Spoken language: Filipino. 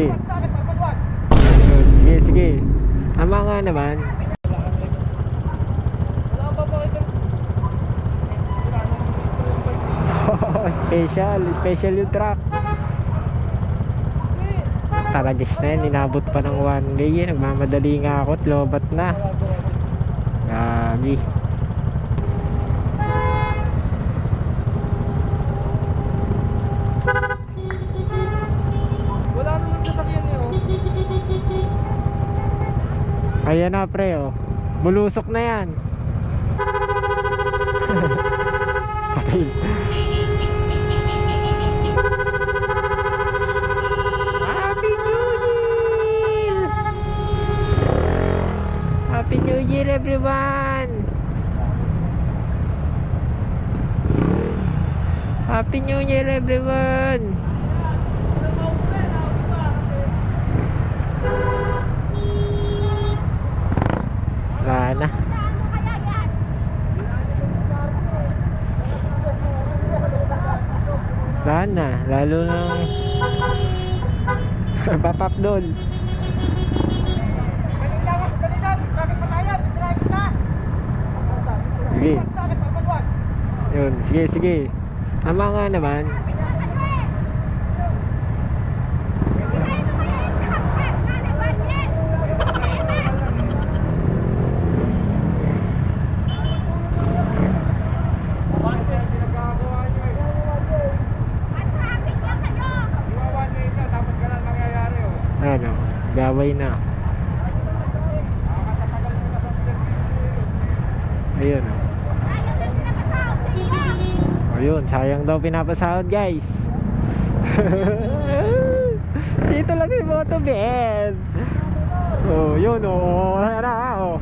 Sige. Yun, Sige, sige. Tama nga naman. special, special yung truck. Talagis na yan, inabot pa ng one yun. Nagmamadali nga ako at lobat na. Grabe. Wala Ayan na pre oh. Bulusok na yan. Patay. Happy New Year! Happy New Year everyone! Happy New Year everyone! Wala na. Wala na. Lalo nang papap doon. Sige. Yun. Sige, sige. Tama nga naman. Ano, gaway na. Ayun. oh. Ayun, sayang daw pinapasahod guys. Dito lang yung moto Ben. Oh, yun oh. Na oh.